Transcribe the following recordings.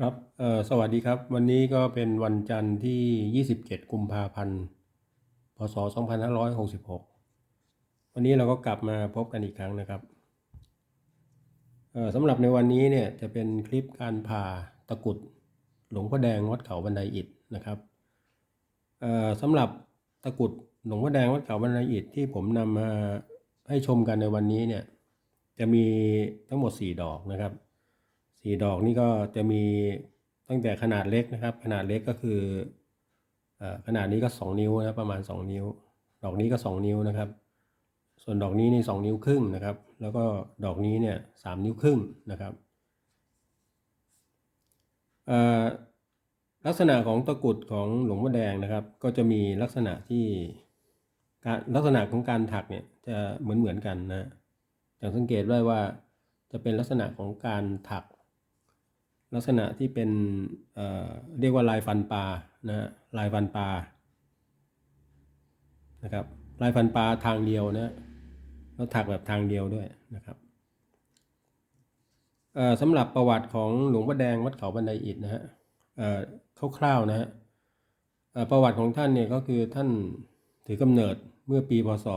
ครับเอ่อสวัสดีครับ วันนี้ก็เป็นวันจันทร์ที่ 27 กุมภาพันธ์ พศ 2566 วันนี้เราก็กลับมาพบกันอีกครั้งนะครับเอ่อสำหรับในวันนี้เนี่ยจะเป็นคลิปการผ่าตะกุดหลวงพ่อแดงวัดเขาบันไดอิฐนะครับเอ่อสำหรับตะกุดหลวงพ่อแดงวัดเขาบันไดอิฐที่ผมนำมาให้ชมกันในวันนี้เนี่ยจะมีทั้งหมด 4 ดอกนะครับ สี่ดอกนี่ก็จะมีตั้งแต่ขนาดเล็กนะครับ ขนาดเล็กก็คืออขนาดนี้ก็ 2 นิ้วนะประมาณ 2 นิ้ว ดอกนี้ก็ 2 นิ้วนะครับ ส่วนดอกนี้นี่2นิ้วครึ่งนะครับ แล้วก็ดอกนี้เนี่ยสนิ้วครึ่งนะครับลักษณะของตะกรุดของหลวงพ่อแดงนะครับ ก็จะมีลักษณะที่การลักษณะของการถักเนี่ยจะเหมือนเหมือนกันนะอย่างสังเกตได้ว่าจะเป็นลักษณะของการถัก ลักษณะที่เป็นเเรียกว่าลายฟันปลานะฮะลายฟันปลานะครับลายฟันปลาทางเดียวนะแล้วถักแบบทางเดียวด้วยนะครับอ่อสำหรับประวัติของหลวงพ่อแดงวัดเขาบันไดอิฐนะฮะอ่อคร่าวๆนะฮะอ่อประวัติของท่านเนี่ยก็คือท่านถือกำเนิดเมื่อปีพศ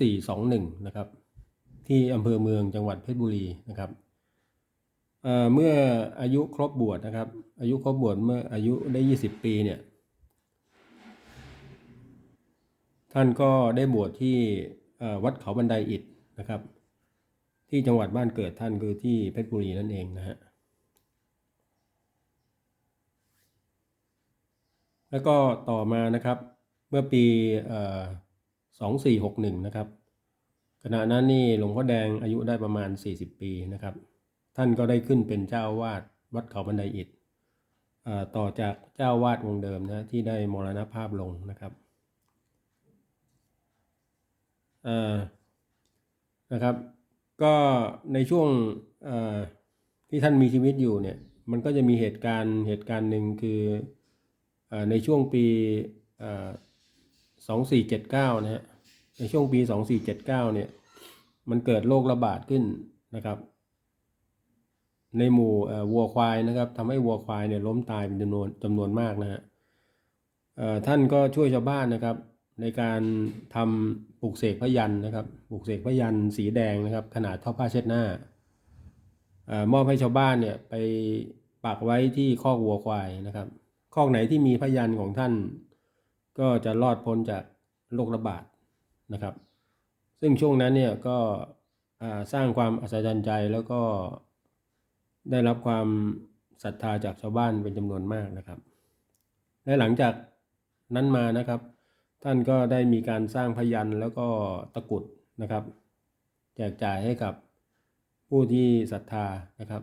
2421 นะครับ ที่อำเภอเมืองจังหวัดเพชรบุรีนะครับ เมื่ออายุครบบวชนะครับ อายุครบบวชเมื่ออายุได้ 20 ปีเนี่ย ท่านก็ได้บวชที่วัดเขาบันไดอิฐนะครับ ที่จังหวัดบ้านเกิดท่านคือที่เพชรบุรีนั่นเองนะฮะแล้วก็ต่อมานะครับเมื่อปีเอ่อ2461นะครับขณะนั้นนี่หลวงพ่อแดงอายุได้ประมาณ 40 ปีนะครับ ท่านก็ได้ขึ้นเป็นเจ้าวาดวัดเขาบันไดอิฐต่อจากเจ้าวาดองค์เดิมนะที่ได้มรณภาพลงนะครับนะครับ ก็ในช่วงที่ท่านมีชีวิตอยู่เนี่ยมันก็จะมีเหตุการณ์เหตุการณ์หนึ่งคืออในช่วงปีเอ่อ2479นะฮะในช่วงปี2479เนี่ยมันเกิดโรคระบาดขึ้นนะครับ ในหมู่วัวควายนะครับทำให้วัวควายเนี่ยล้มตายเป็นจำนวนจำนวนมากนะฮะท่านก็ช่วยชาวบ้านนะครับ ในการทำปลูกเสกพยันนะครับปลูกเสกพยันสีแดงนะครับ ขนาดเท่าผ้าเช็ดหน้าอ่อมอบให้ชาวบ้านเนี่ยไปปักไว้ที่คอกวัวควายนะครับคอกไหนที่มีพยันของท่าน ก็จะรอดพ้นจากโรคระบาดนะครับ ซึ่งช่วงนั้นเนี่ยก็สร้างความอัศจรรย์ใจแล้วก็ ได้รับความศรัทธาจากชาวบ้านเป็นจำนวนมากนะครับ และหลังจากนั้นมานะครับ ท่านก็ได้มีการสร้างพยันแล้วก็ตะกรุดนะครับ แจกจ่ายให้กับผู้ที่ศรัทธานะครับ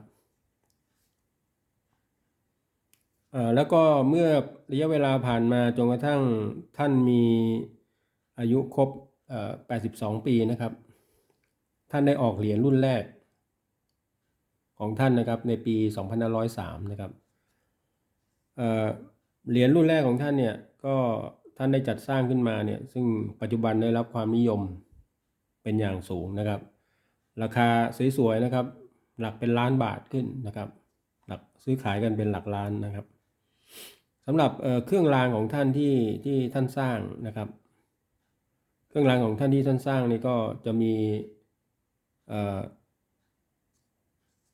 แล้วก็เมื่อระยะเวลาผ่านมาจนกระทั่งท่านมีอายุครบ82 ปีนะครับ ท่านได้ออกเหรียญรุ่นแรก ของท่านนะครับในปี2503นะครับเหรียญรุ่นแรกของท่านเนี่ยก็ท่านได้จัดสร้างขึ้นมาเนี่ยซึ่งปัจจุบันได้รับความนิยมเป็นอย่างสูงนะครับ ราคาสวยๆนะครับ หลักเป็นล้านบาทขึ้นนะครับ หลักซื้อขายกันเป็นหลักล้านนะครับสำหรับเอ่อเครื่องรางของท่านที่ที่ท่านสร้างนะครับ เครื่องรางของท่านที่ท่านสร้างนี่ก็จะมี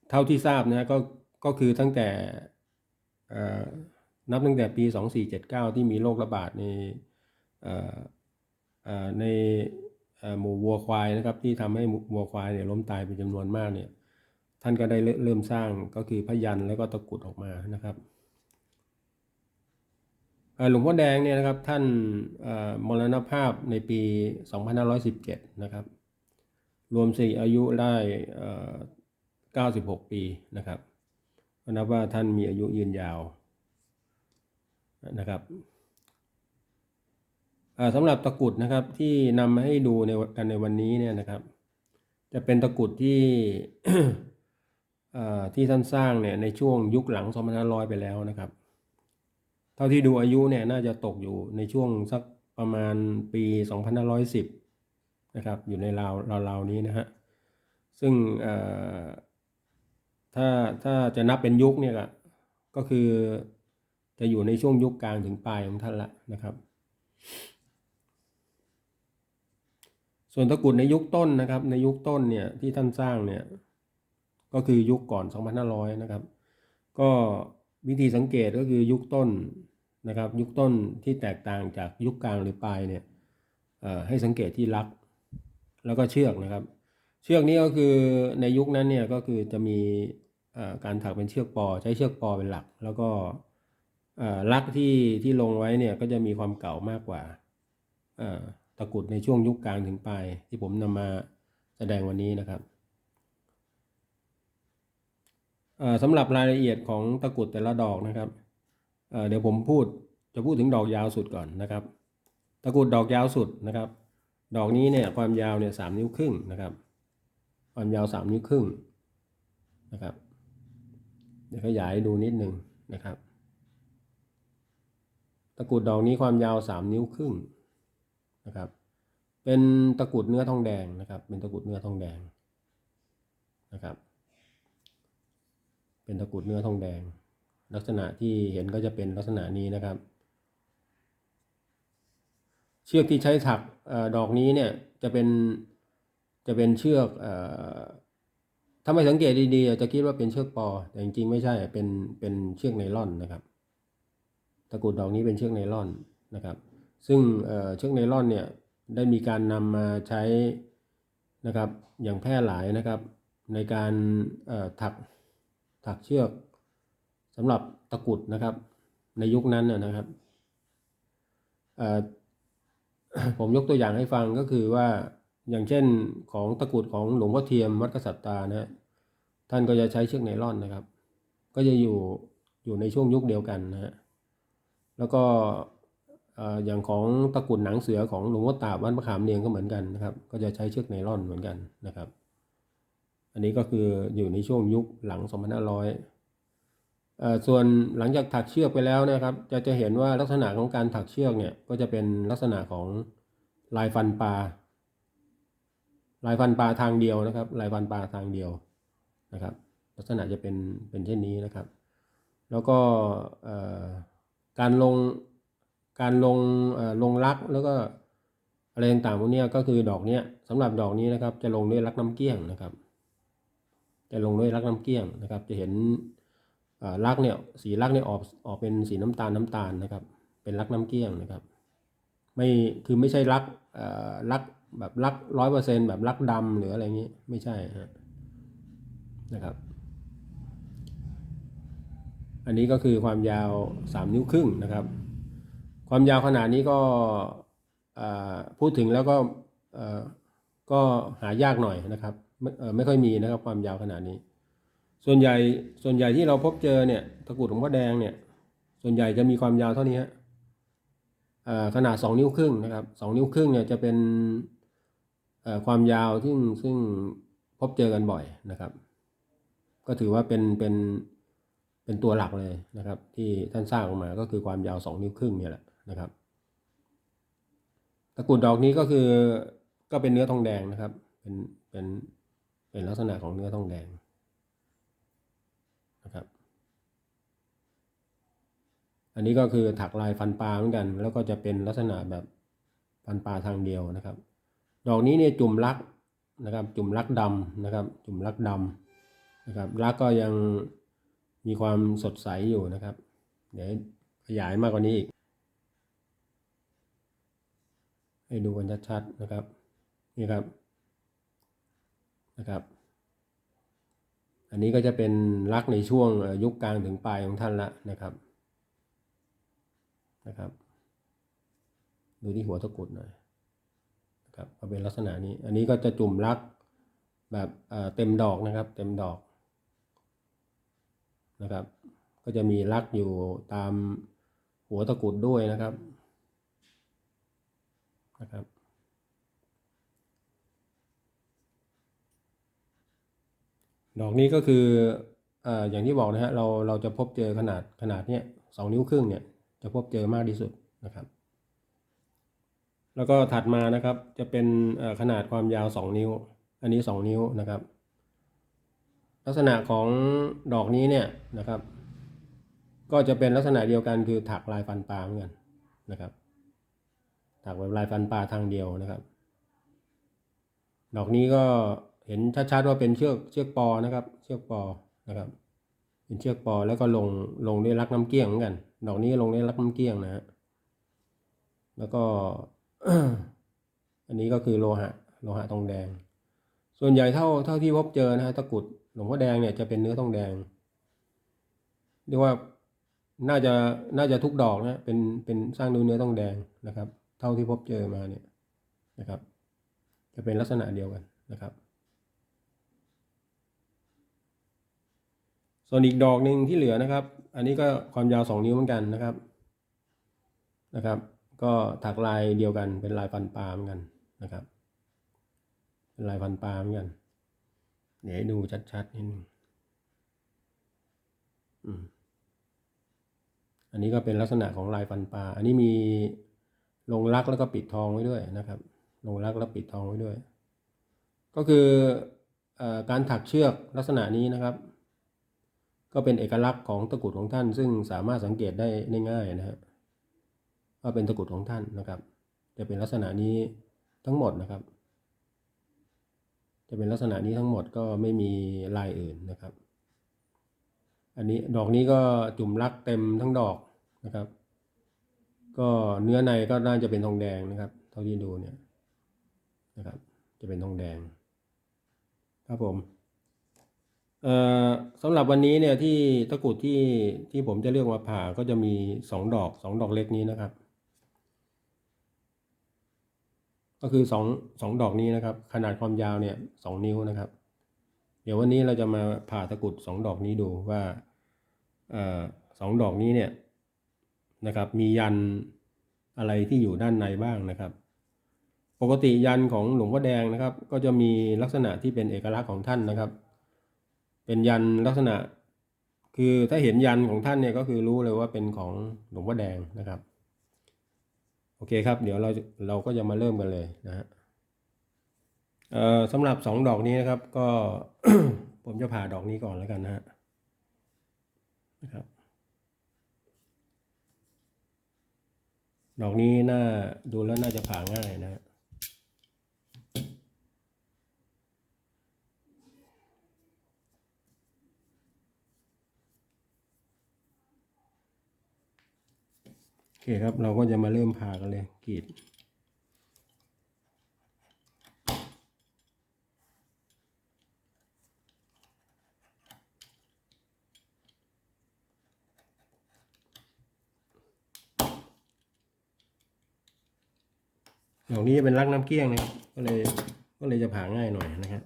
เท่าที่ทราบนะก็ก็คือตั้งแต่นับตั้งแต่ปี 2479 ที่มีโรคระบาดในในหมู่วัวควายนะครับที่ทำให้วัวควายเนี่ยล้มตายเป็นจำนวนมากเนี่ยท่านก็ได้เริ่มสร้างก็คือพยันแล้วก็ตะกรุดออกมานะครับหลวงพ่อแดงเนี่ยนะครับท่านมรณภาพในปี 2517 นะครับ รวมสี่อายุได้ 96 ปีนะครับก็นับว่าท่านมีอายุยืนยาวนะครับสำหรับตะกุดนะครับที่นำมาให้ดูในกันในวันนี้เนี่ยนะครับ จะเป็นตะกุดที่ที่ท่านสร้างเนี่ยในช่วงยุคหลัง 2500 ไปแล้วนะครับ เท่าที่ดูอายุเนี่ยน่าจะตกอยู่ในช่วงสักประมาณปี 2510 นะครับ อยู่ในราวราวๆนี้นะฮะ ซึ่งอ ถ้าถ้าจะนับเป็นยุคเนี่ยก็คือจะอยู่ในช่วงยุคกลางถึงปลายของท่านละนะครับ ส่วนตะกุดในยุคต้นนะครับ ในยุคต้นเนี่ยที่ท่านสร้างเนี่ยก็คือยุคก่อน 2500 นะครับ ก็วิธีสังเกตก็คือยุคต้นนะครับ ยุคต้นที่แตกต่างจากยุคกลางหรือปลายเนี่ยให้สังเกตที่ลัก แล้วก็เชือกนะครับ เชือกนี้ก็คือในยุคนั้นเนี่ยก็คือจะมี การถักเป็นเชือกปอใช้เชือกปอเป็นหลัก แล้วก็ลักที่ที่ลงไว้เนี่ยก็จะมีความเก่ามากกว่าตะกรุดในช่วงยุคกลางถึงปลายที่ผมนำมาแสดงวันนี้นะครับสำหรับรายละเอียดของตะกรุดแต่ละดอกนะครับเเดี๋ยวผมพูดจะพูดถึงดอกยาวสุดก่อนนะครับ ตะกรุดดอกยาวสุดนะครับ ดอกนี้เนี่ยความยาวเนี่ยสามนิ้วครึ่งนะครับ ความยาวสามนิ้วครึ่งนะครับ เดี๋ยวขยายดูนิดหนึ่งนะครับ ตะกรุดดอกนี้ความยาวสามนิ้วครึ่งนะครับ เป็นตะกรุดเนื้อทองแดงนะครับ เป็นตะกรุดเนื้อทองแดงนะครับ เป็นตะกรุดเนื้อทองแดง ลักษณะที่เห็นก็จะเป็นลักษณะนี้นะครับ เชือกที่ใช้ถักอดอกนี้เนี่ยจะเป็นจะเป็นเชือกอ ถ้าไม่สังเกตดีๆจะคิดว่าเป็นเชือกปอ แต่จริงๆไม่ใช่เป็นเป็นเชือกไนล่อนนะครับ ตะกรุดดอกนี้เป็นเชือกไนล่อนนะครับ ซึ่งเชือกไนล่อนเนี่ยได้มีการนำมาใช้นะครับอย่างแพร่หลายนะครับ ในการถักถักเชือกสำหรับตะกรุดนะครับ ในยุคนั้นนะครับผมยกตัวอย่างให้ฟังก็คือว่า อย่างเช่นของตะกรุดของหลวงพ่อเทียมวัดกษัตริย์ตานะฮะท่านก็จะใช้เชือกไนล่อนนะครับ ก็จะอยู่อยู่ในช่วงยุคเดียวกันนะฮะแล้วก็อย่างของตะกรุดหนังเสือของหลวงพ่อตาบวัดมะขามเนียงก็เหมือนกันนะครับ ก็จะใช้เชือกไนล่อนเหมือนกันนะครับ อันนี้ก็คืออยู่ในช่วงยุคหลัง 2500เอ่อส่วนหลังจากถักเชือกไปแล้วนะครับ จะจะเห็นว่าลักษณะของการถักเชือกเนี่ยก็จะเป็นลักษณะของลายฟันปลา ลายฟันปลาทางเดียวนะครับ ลายฟันปลาทางเดียวนะครับ ลักษณะจะเป็นเป็นเช่นนี้นะครับ แล้วก็การลงการลงลงรักแล้วก็อะไรต่างๆพวกนี้ก็คือดอกเนี้ยสำหรับดอกนี้นะครับ จะลงด้วยรักน้ำเกี้ยงนะครับ จะลงด้วยรักน้ำเกี้ยงนะครับ จะเห็นอ่าลักเนี่ยสีลักเนี่ยออกออกเป็นสีน้ำตาลน้ำตาลนะครับ เป็นลักน้ำเกลี้ยงนะครับ ไม่คือไม่ใช่ลักเอ่อลัก แบบลักร้อยเปอร์เซ็นแบบลักดำหรืออะไรอย่างนี้ ไม่ใช่ฮะนะครับ อันนี้ก็คือความยาวสามนิ้วครึ่งนะครับ ความยาวขนาดนี้ก็พูดถึงแล้วก็ก็หายากหน่อยนะครับ ไม่ไม่ค่อยมีนะครับความยาวขนาดนี้ ส่วนใหญ่ส่วนใหญ่ที่เราพบเจอเนี่ยตะกรุดหลวงพ่อแดงเนี่ย ส่วนใหญ่จะมีความยาวเท่านี้ฮะขนาดสองนิ้วครึ่งนะครับสองนิ้วครึ่งเนี่ยจะเป็น ความยาวซึ่งซึ่งพบเจอกันบ่อยนะครับ ก็ถือว่าเป็นเป็นเป็นตัวหลักเลยนะครับ ที่ท่านสร้างออกมาก็คือความยาวสองนิ้วครึ่งเนี่ยแหละนะครับตะกรุดดอกนี้ก็คือก็เป็นเนื้อทองแดงนะครับ เป็นเป็นเป็นลักษณะของเนื้อทองแดงนะครับ อันนี้ก็คือถักลายฟันปลาเหมือนกัน แล้วก็จะเป็นลักษณะแบบฟันปลาทางเดียวนะครับ ดอกนี้เนี่ยจุ่มลักนะครับ จุ่มลักดำนะครับ จุ่มลักดำนะครับลักก็ยังมีความสดใสอยู่นะครับ เดี๋ยวขยายมากกว่านี้อีก ให้ดูกันชัดๆนะครับนี่ครับนะครับ อันนี้ก็จะเป็นลักในช่วงยุคกลางถึงปลายของท่านละนะครับนะครับ ดูที่หัวตะกุดหน่อย ครับก็เป็นลักษณะนี้ อันนี้ก็จะจุ่มลักแบบเต็มดอกนะครับ เต็มดอกนะครับ ก็จะมีลักอยู่ตามหัวตะกรุดด้วยนะครับนะครับดอกนี้ก็คือเอ่ออย่างที่บอกนะฮะเราเราจะพบเจอขนาดขนาดเนี้ยสองนิ้วครึ่งเนี่ยจะพบเจอมากที่สุดนะครับ แล้วก็ถัดมานะครับจะเป็นขนาดความยาวสองนิ้ว อันนี้สองนิ้วนะครับ ลักษณะของดอกนี้เนี่ยนะครับ ก็จะเป็นลักษณะเดียวกันคือถักลายฟันปลาเหมือนกันนะครับ ถักแบบลายฟันปลาทางเดียวนะครับ ดอกนี้ก็เห็นชัดๆว่าเป็นเชือกเชือกปอนะครับ เชือกปอนะครับ เป็นเชือกปอแล้วก็ลงลงด้วยลักน้ำเกี้ยงเหมือนกัน ดอกนี้ลงด้วยลักน้ำเกี้ยงนะฮะแล้วก็ อันนี้ก็คือโลหะโลหะทองแดง ส่วนใหญ่เท่าเท่าที่พบเจอนะฮะตะกุดหลวงพ่อแดงเนี่ยจะเป็นเนื้อทองแดงเรียกว่าน่าจะน่าจะทุกดอกนะเป็นเป็นสร้างด้วยเนื้อทองแดงนะครับ เท่าที่พบเจอมาเนี่ยนะครับ จะเป็นลักษณะเดียวกันนะครับ ส่วนอีกดอกหนึ่งที่เหลือนะครับ อันนี้ก็ความยาวสองนิ้วเหมือนกันนะครับนะครับ ก็ถักลายเดียวกันเป็นลายฟันปลาเหมือนกันนะครับ เป็นลายฟันปลาเหมือนกัน เดี๋ยวให้ดูชัดๆนิดนึงอืมอันนี้ก็เป็นลักษณะของลายฟันปลา อันนี้มีลงรักแล้วก็ปิดทองไว้ด้วยนะครับ ลงรักแล้วปิดทองไว้ด้วย ก็คืออการถักเชือกลักษณะนี้นะครับ ก็เป็นเอกลักษณ์ของตะกรุดของท่าน ซึ่งสามารถสังเกตได้ง่ายนะฮะ ว่าเป็นตะกรุดของท่านนะครับ จะเป็นลักษณะนี้ทั้งหมดนะครับ จะเป็นลักษณะนี้ทั้งหมดก็ไม่มีลายอื่นนะครับ อันนี้ดอกนี้ก็จุ่มรักเต็มทั้งดอกนะครับ ก็เนื้อในก็น่าจะเป็นทองแดงนะครับ เท่าที่ดูเนี่ยนะครับ จะเป็นทองแดง ครับผมเอ่อสำหรับวันนี้เนี่ยที่ตะกรุดที่ที่ผมจะเลือกมาผ่าก็จะมีสองดอกสองดอกเล็กนี้นะครับ ก็คือสองสองดอกนี้นะครับ ขนาดความยาวเนี่ยสองนิ้วนะครับ เดี๋ยววันนี้เราจะมาผ่าตะกรุดสองดอกนี้ดูว่าอสองดอกนี้เนี่ยนะครับมียันอะไรที่อยู่ด้านในบ้างนะครับ ปกติยันของหลวงพ่อแดงนะครับ ก็จะมีลักษณะที่เป็นเอกลักษณ์ของท่านนะครับ เป็นยันลักษณะ คือถ้าเห็นยันของท่านเนี่ยก็คือรู้เลยว่าเป็นของหลวงพ่อแดงนะครับ โอเคครับ เดี๋ยวเราเราก็จะมาเริ่มกันเลยนะฮะสำหรับสองดอกนี้นะครับ ก็ผมจะผ่าดอกนี้ก่อนแล้วกันนะฮะนะครับ ดอกนี้น่าดูแล้วน่าจะผ่าง่ายนะฮะ คครับเราก็จะมาเริ่มผ่ากันเลยกรีดดอกนี้เป็นรักน้ำเกลี้ยงนะครับก็เลยก็เลยจะผ่าง่ายหน่อยนะครับ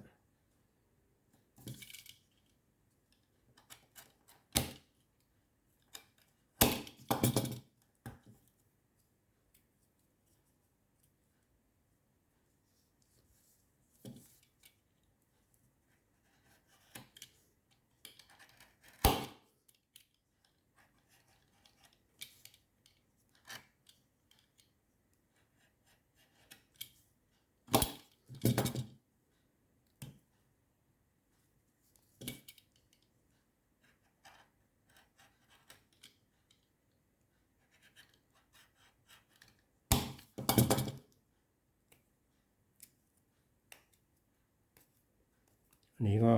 อันนี้ก็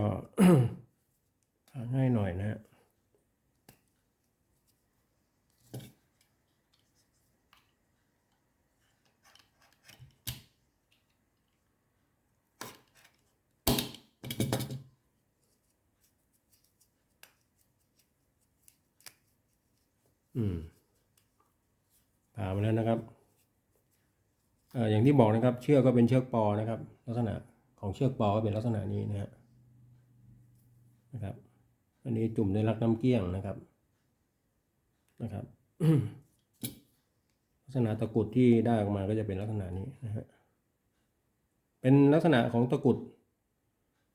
ง่ายหน่อยนะฮะอืมผ่ามาแล้วนะครับเอ่ออย่างที่บอกนะครับ เชือกก็เป็นเชือกปอนะครับ ลักษณะของเชือกปอก็เป็นลักษณะนี้นะฮะ นะครับ อันนี้จุ่มด้วยรักน้ำเกี้ยงนะครับนะครับลักษณะตะกุดที่ได้ออกมาก็จะเป็นลักษณะนี้นะฮะเป็นลักษณะของตะกุด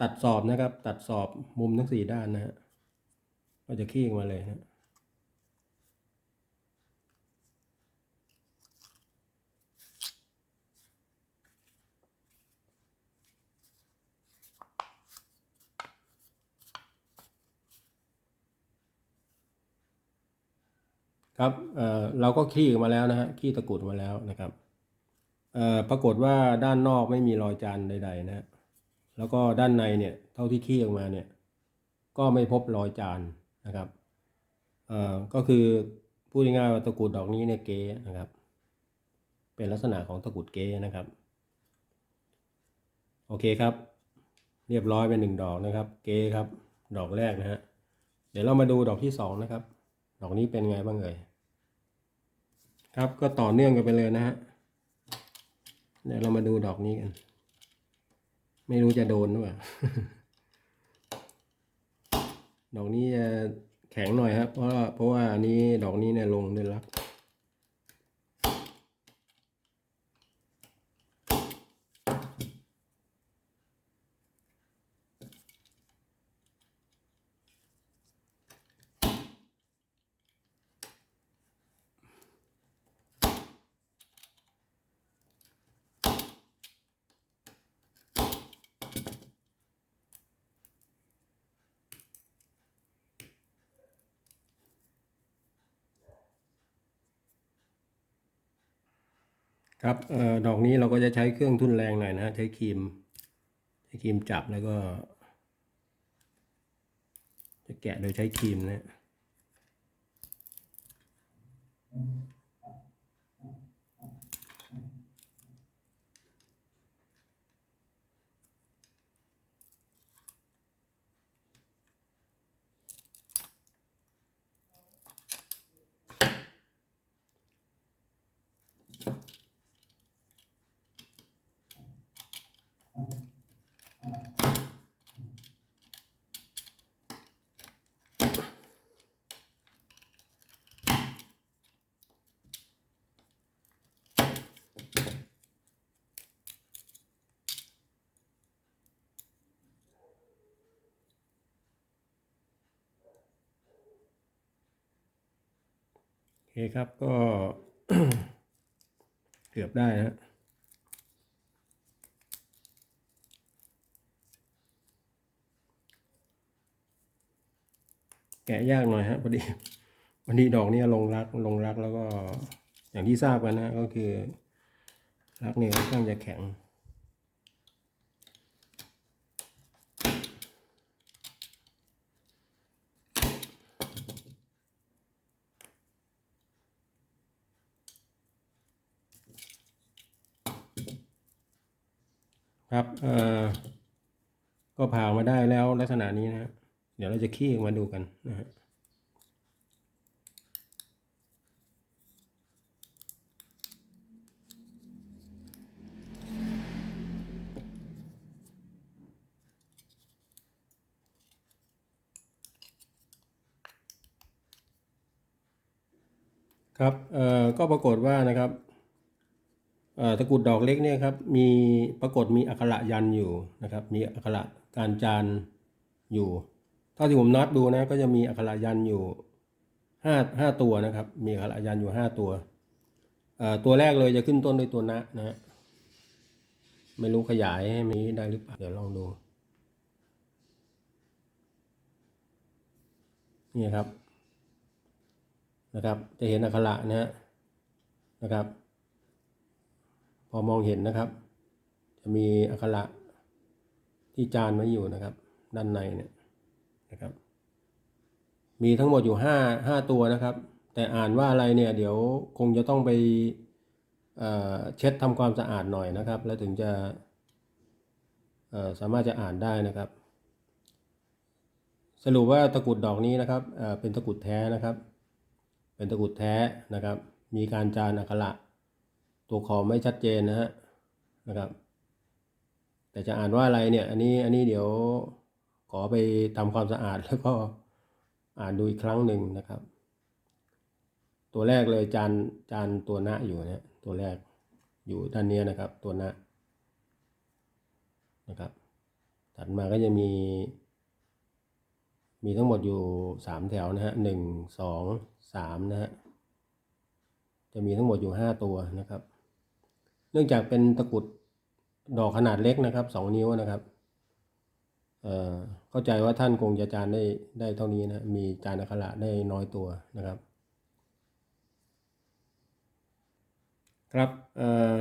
ตัดสอบนะครับ ตัดสอบมุมทั้งสี่ด้านนะฮะก็จะขี้ออกมาเลยนะ ครับเเราก็คลี่ออกมาแล้วนะฮะคลี่ตะกรุดมาแล้วนะครับปรากฏว่าด้านนอกไม่มีรอยจานใด ๆ นะฮะแล้วก็ด้านในเนี่ยเท่าที่คลี่ออกมาเนี่ย ก็ไม่พบรอยจานนะครับก็คือพูดง่ายๆว่าตะกรุดดอกนี้เนี่ยเก๋นะครับ เป็นลักษณะของตะกรุดเก๋นะครับ โอเคครับ เรียบร้อยเป็นหนึ่งดอกนะครับ เก๋ครับ ดอกแรกนะฮะเดี๋ยวเรามาดูดอกที่สองนะครับ ดอกนี้เป็นไงบ้างเอ่ย ครับก็ต่อเนื่องกันไปเลยนะฮะเดี๋ยวเรามาดูดอกนี้กัน ไม่รู้จะโดนหรือเปล่าดอกนี้จะแข็งหน่อยครับเพราะเพราะว่าอันนี้ดอกนี้เนี่ยลงด้วยรัก ครับออดอกนี้เราก็จะใช้เครื่องทุ่นแรงหน่อยนะฮะใช้ครีมใช้ครีมจับแล้วก็ จะแกะโดยใช้ครีมนะ คครับก็เกือบได้นะแกะยากหน่อยฮะพอดีวันนี้ดอกนี้ลงรักลงรักแล้วก็อย่างที่ทราบกันนะก็คือรักเนี่ยค่อนข้างจะแข็ง ครับเอ่อก็ผ่ามาได้แล้วลักษณะนี้นะฮะเดี๋ยวเราจะขี้ออกมาดูกันนะฮะครับ เอ่อ ก็ปรากฏว่านะครับ ตะกรุดดอกเล็กเนี่ยครับมีปรากฏมีอักขระยันอยู่นะครับ มีอักขระการจานอยู่เท่าที่ผมนับดูนะก็จะมีอักขระยันอยู่ห้าห้าตัวนะครับ มีอักขระยันอยู่ห้าตัวตัวแรกเลยจะขึ้นต้นด้วยตัวนะนะไม่รู้ขยายให้มีได้หรือเปล่าเดี๋ยวลองดูนี่ครับนะครับ จะเห็นอักขระนะฮะนะครับ อมองเห็นนะครับ จะมีอักขระที่จานไว้อยู่นะครับ ด้านในเนี่ยนะครับ มีทั้งหมดอยู่ห้าห้าตัวนะครับ แต่อ่านว่าอะไรเนี่ย เดี๋ยวคงจะต้องไปเเช็ดทำความสะอาดหน่อยนะครับ แล้วถึงจะสามารถจะอ่านได้นะครับ สรุปว่าตะกุดดอกนี้นะครับเเป็นตะกุดแท้นะครับ เป็นตะกุดแท้นะครับ มีการจานอักขระ ตัวขอไม่ชัดเจนนะฮะนะครับ แต่จะอ่านว่าอะไรเนี่ย อันนี้อันนี้เดี๋ยวขอไปทำความสะอาดแล้วก็อ่านดูอีกครั้งหนึ่งนะครับ ตัวแรกเลยจานจานตัวนะอยู่เนี่ยตัวแรกอยู่ด้านนี้นะครับ ตัวนะนะครับ ถัดมาก็จะมี มีทั้งหมดอยู่สามแถวนะฮะหนึ่งสองสามนะฮะจะมีทั้งหมดอยู่ห้าตัวนะครับ นื่องจากเป็นตะกรุดดอกขนาดเล็กนะครับสองนิ้วนะครับเอ่อเข้าใจว่าท่านคงจะจานได้ได้เท่านี้นะมีจานอักขระได้น้อยตัวนะครับ ครับเอ่อ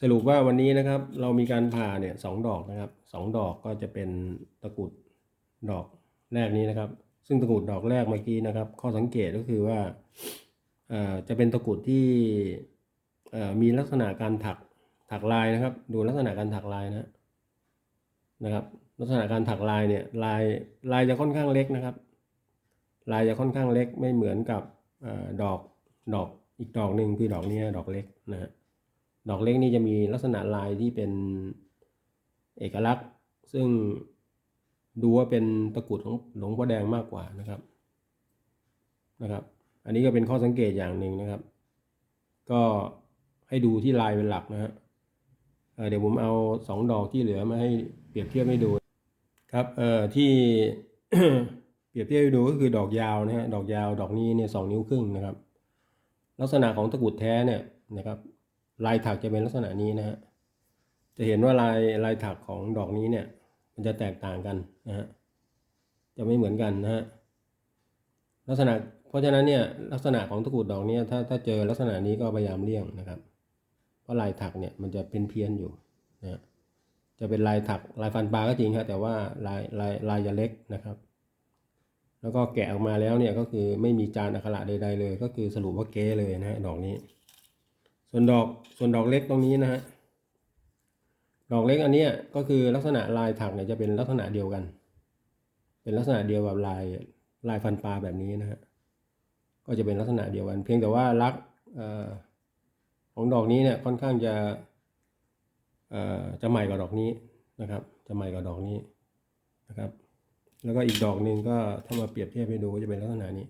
สรุปว่าวันนี้นะครับ เรามีการผ่าเนี่ยสองดอกนะครับสองดอกก็จะเป็นตะกรุดดอกแรกนี้นะครับ ซึ่งตะกรุดดอกแรกเมื่อกี้นะครับ ข้อสังเกตก็คือว่าเอ่อจะเป็นตะกรุดที่ มีลักษณะการถักถักลายนะครับ ดูลักษณะการถักลายนะนะครับ ลักษณะการถักลายเนี่ยลายลายจะค่อนข้างเล็กนะครับ ลายจะค่อนข้างเล็กไม่เหมือนกับอดอกดอกอีกดอกหนึ่งคือดอกนี้ดอกเล็กนะฮะดอกเล็กนี่จะมีลักษณะลายที่เป็นเอกลักษณ์ ซึ่งดูว่าเป็นตะกรุดของหลวงพ่อแดงมากกว่านะครับนะครับ อันนี้ก็เป็นข้อสังเกตอย่างหนึ่งนะครับ ก็ ให้ดูที่ลายเป็นหลักนะฮะเดี๋ยวผมเอาสองดอกที่เหลือมาให้เปรียบเทียบให้ดูครับเอ่อที่เปรียบเทียบให้ดูก็คือดอกยาวนะฮะดอกยาวดอกนี้เนี่ยสองนิ้วครึ่งนะครับ ลักษณะของตะกรุดแท้เนี่ยนะครับ ลายถักจะเป็นลักษณะนี้นะฮะจะเห็นว่าลายลายถักของดอกนี้เนี่ย มันจะแตกต่างกันนะฮะจะไม่เหมือนกันนะฮะลักษณะเพราะฉะนั้นเนี่ยลักษณะของตะกรุดดอกนี้ถ้าถ้าเจอลักษณะนี้ก็พยายามเลี่ยงนะครับ ราะลายถักเนี่ยมันจะเป็นเพี้ยนอยู่นะฮะจะเป็นลายถักลายฟันปลาก็จริงครับแต่ว่าลายลายลายจะเล็กนะครับ แล้วก็แกะออกมาแล้วเนี่ยก็คือไม่มีจานอักขระใดๆเลย ก็คือสรุปว่าเก๊เลยนะฮะดอกนี้ ส่วนดอกส่วนดอกเล็กตรงนี้นะฮะดอกเล็กอันนี้ก็คือลักษณะลายถักเนี่ยจะเป็นลักษณะเดียวกัน เป็นลักษณะเดียวกับลายลายฟันปลาแบบนี้นะฮะก็จะเป็นลักษณะเดียวกัน เพียงแต่ว่าลักษณ์เอ่อ ของดอกนี้เนี่ยค่อนข้างจะเอ่อจะใหม่กว่าดอกนี้นะครับ จะใหม่กว่าดอกนี้นะครับ แล้วก็อีกดอกหนึ่งก็ถ้ามาเปรียบเทียบให้ดูก็จะเป็นลักษณะนี้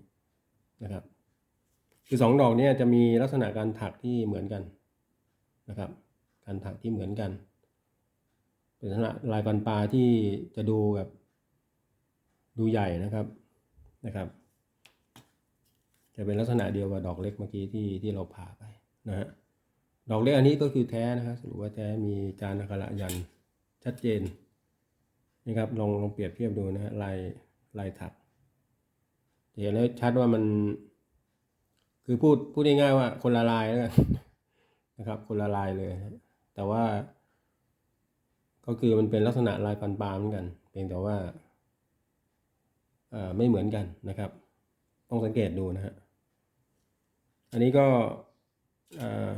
นะครับ คือสองดอกนี้จะมีลักษณะการถักที่เหมือนกันนะครับ การถักที่เหมือนกัน เป็นลักษณะลายปันปลาที่จะดูแบบดูใหญ่นะครับนะครับ จะเป็นลักษณะเดียวกับดอกเล็กเมื่อกี้ที่ที่เราผ่าไปนะฮะ ดอกเล็กอันนี้ก็คือแท้นะครับสรุปว่าแท้มีจานอักระยันชัดเจนนี่ครับลองลองเปรียบเทียบดูนะฮะลายลายถักเห็นได้วชัดว่ามัน คือพูดพูดง่ายๆว่าคนละลายแล้วกันนะครับ คนละลายเลย แต่ว่า ก็คือมันเป็นลักษณะลายปันปลาเหมือนกัน เพียงแต่ว่าไม่เหมือนกันนะครับ ต้องสังเกตดูนะฮะ อันนี้ก็อ่อ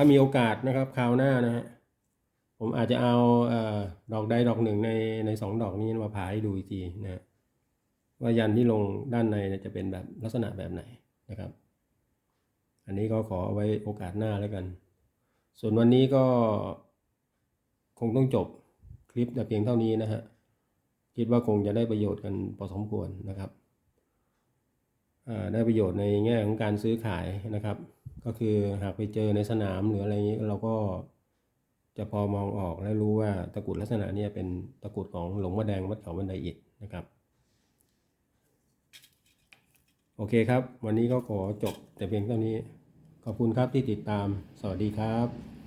ถ้ามีโอกาสนะครับคราวหน้านะฮะผมอาจจะเอาเอ่อดอกใดดอกหนึ่งในในสองดอกนี้มาผ่าให้ดูอีกทีนะฮะว่ายันที่ลงด้านในจะเป็นแบบลักษณะแบบไหนนะครับ อันนี้ก็ขอเอาไว้โอกาสหน้าแล้วกัน ส่วนวันนี้ก็คงต้องจบคลิปแต่เพียงเท่านี้นะฮะคิดว่าคงจะได้ประโยชน์กันพอสมควรนะครับได้ประโยชน์ในแง่ของการซื้อขายนะครับ ก็คือหากไปเจอในสนามหรืออะไรอย่างนี้เราก็จะพอมองออกและรู้ว่าตะกรุดลักษณะเนี้เป็นตะกรุดของหลวงพ่อแดงวัดเขาบันไดอิฐนะครับ โอเคครับ วันนี้ก็ขอจบแต่เพียงเท่านี้ ขอบคุณครับที่ติดตาม สวัสดีครับ